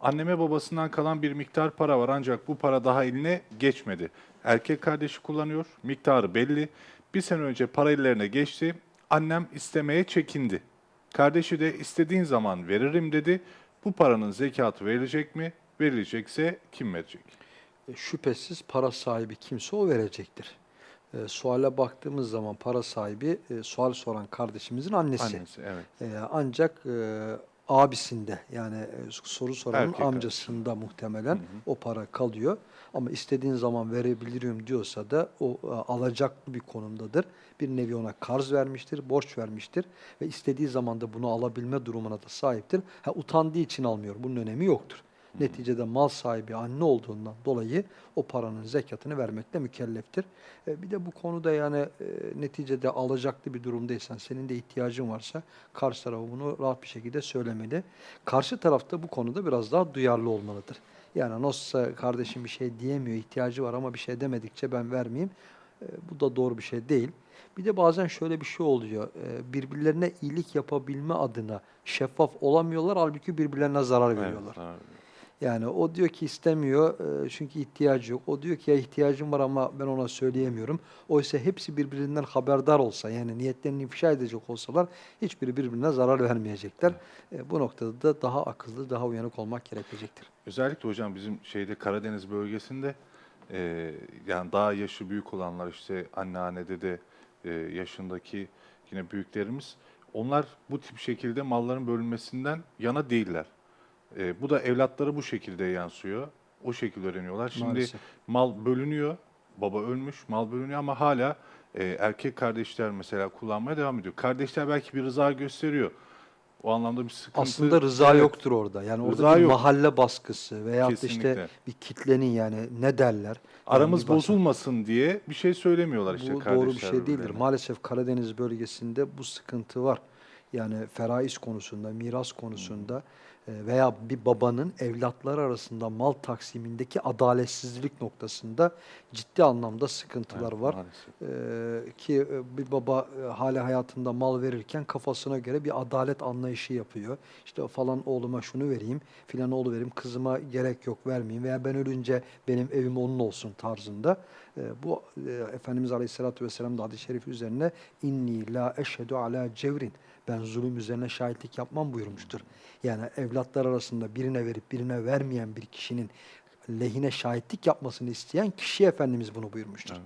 Anneme babasından kalan bir miktar para var ancak bu para daha eline geçmedi. Erkek kardeşi kullanıyor, miktarı belli. Bir sene önce para ellerine geçti, annem istemeye çekindi. Kardeşi de istediğin zaman veririm dedi. Bu paranın zekatı verilecek mi? Verilecekse kim verecek? E, Şüphesiz para sahibi kimse o verecektir. E, suale baktığımız zaman para sahibi e, sual soran kardeşimizin annesi. Annesi, evet. E, ancak e, abisinde yani e, soru soranın Erkek amcasında muhtemelen o para kalıyor. Ama istediğin zaman verebilirim diyorsa da o e, alacaklı bir konumdadır. Bir nevi ona karz vermiştir, borç vermiştir ve istediği zaman da bunu alabilme durumuna da sahiptir. Ha, utandığı için almıyor. Bunun önemi yoktur. Neticede mal sahibi anne olduğundan dolayı o paranın zekatını vermekle mükelleftir. E, bir de bu konuda yani e, neticede alacaklı bir durumdaysan, senin de ihtiyacın varsa karşı tarafı bunu rahat bir şekilde söylemeli. Karşı tarafta bu konuda biraz daha duyarlı olmalıdır. Yani nasılsa kardeşim bir şey diyemiyor, ihtiyacı var ama bir şey demedikçe ben vermeyeyim. E, bu da doğru bir şey değil. Bir de bazen şöyle bir şey oluyor. e, birbirlerine iyilik yapabilme adına şeffaf olamıyorlar, halbuki birbirlerine zarar veriyorlar. Evet, evet. Yani o diyor ki istemiyor e, çünkü ihtiyacı yok. O diyor ki ya ihtiyacım var ama ben ona söyleyemiyorum. Oysa hepsi birbirinden haberdar olsa yani niyetlerini ifşa edecek olsalar hiçbiri birbirine zarar vermeyecekler. E, bu noktada da daha akıllı, daha uyanık olmak gerekecektir. Özellikle hocam bizim şeyde Karadeniz bölgesinde e, yani daha yaşı büyük olanlar işte anneanne dede e, yaşındaki yine büyüklerimiz onlar bu tip şekilde malların bölünmesinden yana değiller. E, bu da evlatları bu şekilde yansıyor. O şekilde öğreniyorlar. Şimdi Maalesef. mal bölünüyor. Baba ölmüş, mal bölünüyor ama hala e, erkek kardeşler mesela kullanmaya devam ediyor. Kardeşler belki bir rıza gösteriyor. O anlamda bir sıkıntı. Aslında rıza Evet. yoktur orada. Yani orada Rıza bir yok. mahalle baskısı veya işte bir kitlenin yani ne derler? Yani Aramız başka- bozulmasın diye bir şey söylemiyorlar işte Bu kardeşler doğru bir şey değildir. birbirlerine. Maalesef Karadeniz bölgesinde bu sıkıntı var. Yani feraiz konusunda, miras konusunda veya bir babanın evlatları arasında mal taksimindeki adaletsizlik noktasında ciddi anlamda sıkıntılar Evet, var. maalesef. Ee, ki e, bir baba e, hala hayatında mal verirken kafasına göre bir adalet anlayışı yapıyor. İşte falan oğluma şunu vereyim, filan oğlu vereyim, kızıma gerek yok vermeyeyim veya ben ölünce benim evim onun olsun tarzında. Ee, bu e, Efendimiz Aleyhisselatü Vesselam da hadis-i şerif üzerine inni la eşhedü ala cevrin ben zulüm üzerine şahitlik yapmam buyurmuştur. Yani evlatlar arasında birine verip birine vermeyen bir kişinin lehine şahitlik yapmasını isteyen kişiye Efendimiz bunu buyurmuştur.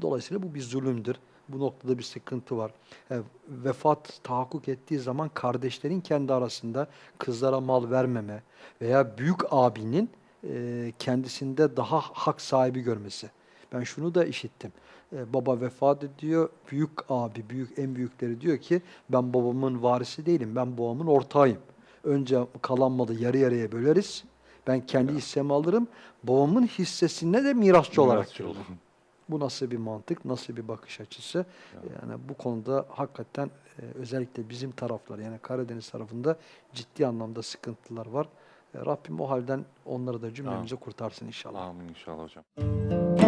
Dolayısıyla bu bir zulümdür. Bu noktada bir sıkıntı var. E, vefat tahakkuk ettiği zaman kardeşlerin kendi arasında kızlara mal vermeme veya büyük abinin e, kendisinde daha hak sahibi görmesi. Ben şunu da işittim. E, baba vefat ediyor. Büyük abi, büyük en büyükleri diyor ki ben babamın varisi değilim. Ben babamın ortağıyım. Önce kalan malı yarı yarıya böleriz. Ben kendi hissemi alırım. Babamın hissesine de mirasçı olarak Mirasçı görürüm. olun. Bu nasıl bir mantık, nasıl bir bakış açısı? Yani bu konuda hakikaten e, özellikle bizim taraflar yani Karadeniz tarafında ciddi anlamda sıkıntılar var. E, Rabbim o halden onları da cümlemizi kurtarsın inşallah. Amin inşallah hocam.